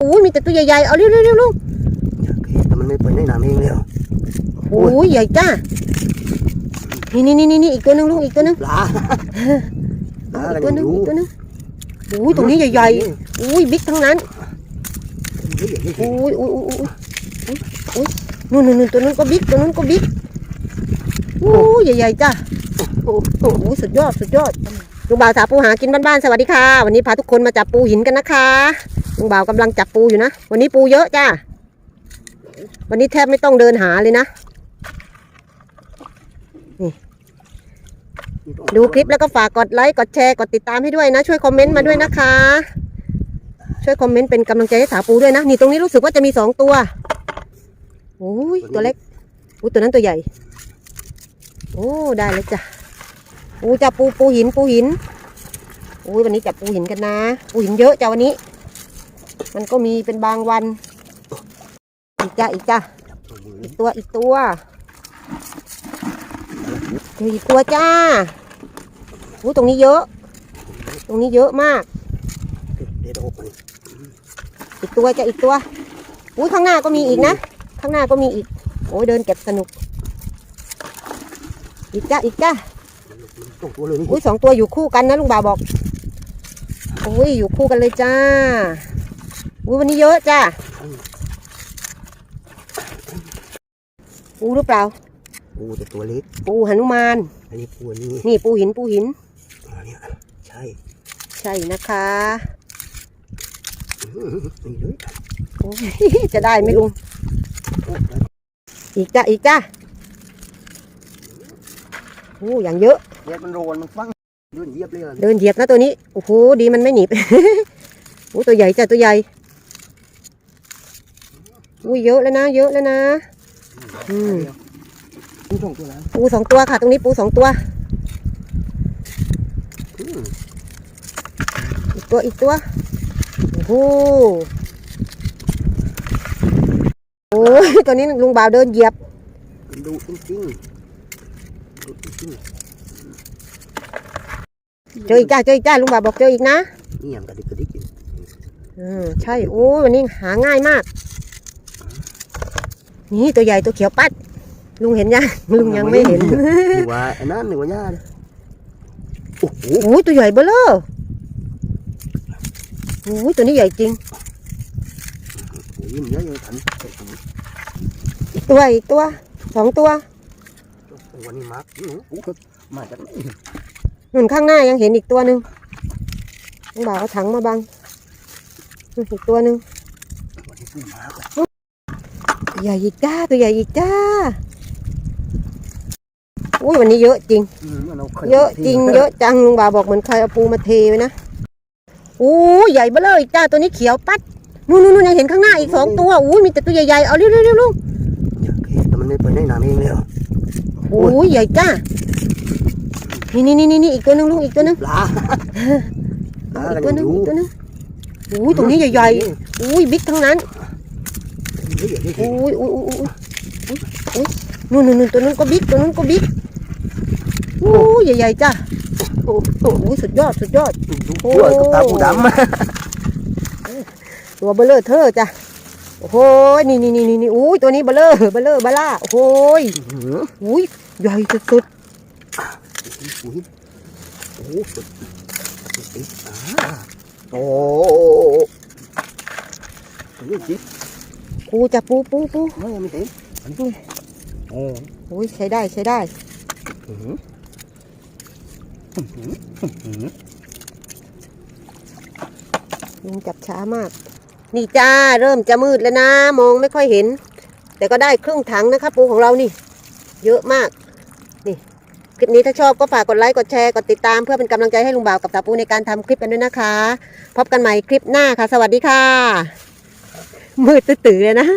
โอ้ยมีแต่ตัวใหญ่ๆ เอาเร็วๆๆลูกอยากเห็นแต่มันไม่ไปในน้ำเองแล้วโอ้ยใหญ่จ้า นี่นี่นี่นี่อีกตัวหนึงลูกอีกตัวหนึงปลาปลาอีกกัตัวนหนึงอยู่อีกตัวหนึงโอ้ยตรงนี้ใหญ่ๆโอ้ยบิ๊กทั้งนั้นเฮ้ยเฮ้ยโอ้ยโอ้ยโอ้ยโอ้ยโอ้ยโอ้ยนู่นนู่นนู่นตัวนู้นก็บิ๊กตัวนู้นก็บิ๊กโอ้ยใหญ่ๆจ้าโอ้โหโอ้ยสุดยอดสุดยอดลุงบ่าวสาปูหากินบ้านๆสวัสดีค่ะ วันนี้พาทุกคนมาจับปูหินกันนะคะ ลุงบ่าวกำลังจับปูอยู่นะ วันนี้ปูเยอะจ้า วันนี้แทบไม่ต้องเดินหาเลยนะนดูคลิปแล้วก็ฝากกดไลค์ กดแชร์ กดติดตามให้ด้วยนะ ช่วยคอมเมนต์มาด้วยนะคะ ช่วยคอมเมนต์เป็นกำลังใจให้สาวปูด้วยนะ นี่ตรงนี้รู้สึกว่าจะมีสองตัว โอ้ยตัวเล็กอู้ตัวนั้นตัวใหญ่ โอ้ได้แล้วจ้ะปูจับปูปูหินปูหินโอ้ยวันนี้จับปูหินกันนะ ปูหินเยอะจ้ะวันนี้ มันก็มีเป็นบางวัน อีกจ้ะอีกจ้ะอีกตัวอีกตัวเจออีกตัวจ้าอู้ตรงนี้เยอะ ตรงนี้เยอะมากเด็ดออกมันอีกตัวจะอีกตัวอุ้ยข้างหน้าก็มีอีกนะ ข้างหน้าก็มีอีก โอ้ยเดินเก็บสนุก อีกจ้าอีกจ้าตรงตัวเลยนี่อุ้ยสองตัวอยู่คู่กันนะลุงบ่าวบอกอุ้ยอยู่คู่กันเลยจ้า อุ้ยวันนี้เยอะจ้าปูหรือเปล่า ปูแต่ตัวเล็ก ปูหนุมาน อันนี้ปูอันนี้นี่ปูหินปูหินอันนี้ใช่ ใช่นะคะนี่เลยโอ้ยจะได้ไหมลุง อีกจ้าอีกจ้าโอ้อย่างเยอะเด็ดมันโรนมันฟังยื่นเยียบเลยอะเดินเหยียบนะตัวนี้ โอ้โห ดีมันไม่หนีบโอ้ตัวใหญ่จ้ะตัวใหญ่ อุ้ยเยอะแล้วนะ เยอะแล้วนะ อืมปูสองตัวแล้วปูสองตัวค่ะ ตรงนี้ปูสองตัว อีกตัวอีกตัว โอ้โหโอ้ยตัวนี้ลุงบ่าวเดินเหยียบ ดูจริงๆดูจริงเจออีกจ้าเจออีกจ้าลุงบ่าวบอกเจออีกนะๆนี่อย่างกระดิกกระดิกอยู่อืมใช่ โอ้ยวันนี้หาง่ายมาก นี่ตัวใหญ่ตัวเขียวปัด ลุงเห็นยังลุงยังไม่เห็นหรือว่าอันนั้นหรือว่าย่าเนี่ยโอ้โหโอ้ยตัวใหญ่เบ้อเลยโอ้ยตัวนี้ใหญ่จริงโอ้ยยิ้มเยอะเลยทันอีกตัวอีกตัวสองตัววันนี้มาร์กหนูโอ้โหมาจากไหนนุ่นข้างหน้ายังเห็นอีกตัวหนึ่งต้องบ่าวเอาถังมาบังนู่นอีกตัวหนึ่งวันนี้ปูมาร์กตัว ใหญ่อีกจ้าตัวใหญ่อีกจ้าอุ้ยวันนี้เยอะจริง เยอะจริง เยอะจังลุงบ่าวบอกเหมือนใครเอาปูมาเทไว้นะโอ้ยใหญ่เบ้อเลยจ้าตัวนี้เขียวปัดนู่นนู่นนู่นยังเห็นข้างหน้าอีกสองตัวอุ้ยมีแต่ตัวใหญ่ๆเอาเร็วเร็วเร็วลูกอยากเห็นแต่มันไม่ไปในน้ำเองแล้วโอ้ยใหญ่จ้านี่นี่นี่นี่อีกตัวหนึงลูกอีกตัวหนึงปลาปลาอีกกัตัวนหนึงอยู่อีกตัวหนึงอุ้ยตรงนี้ใหญ่ๆอุ้ยบิ๊กทั้งนั้นเฮ้ยเฮ้ย อุ้ยอุ้ยอุ้ยอุ้ยอุ้ยอุ้ยนู่นนู่นนู่นตัวนู้นก็บิ๊กตัวนู้นก็บิ๊กอุ้ยใหญ่ๆจ้าโอ้โหสุดยอดสุดยอดช่วยกับตาปูดำตัวเบลเลอร์เธอจ้ะโอ้โหนี่นี่นี่นี่นี่อุ้ยตัวนี้เบลเลอร์เบลเลอร์บาล่าโอ้โหยอุ้ยใหญ่สุดโอ้โหโอ้ยจิ๊บๆ ปูจะปูปูปูไม่ไม่เต็มโอ้อุ้ยใช้ได้ใช้ได้ลุงจับช้ามาก นี่จ้าเริ่มจะมืดแล้วนะ มองไม่ค่อยเห็น แต่ก็ได้ครึ่งถังนะคะปูของเรานี่ เยอะมาก นี่คลิปนี้ถ้าชอบก็ฝากกดไลค์กดแชร์กดติดตามเพื่อเป็นกำลังใจให้ลุงบ่าวกับสาวปูในการทำคลิปกันด้วยนะคะ พบกันใหม่คลิปหน้าค่ะ สวัสดีค่ะ มืดตื้อๆเลยนะ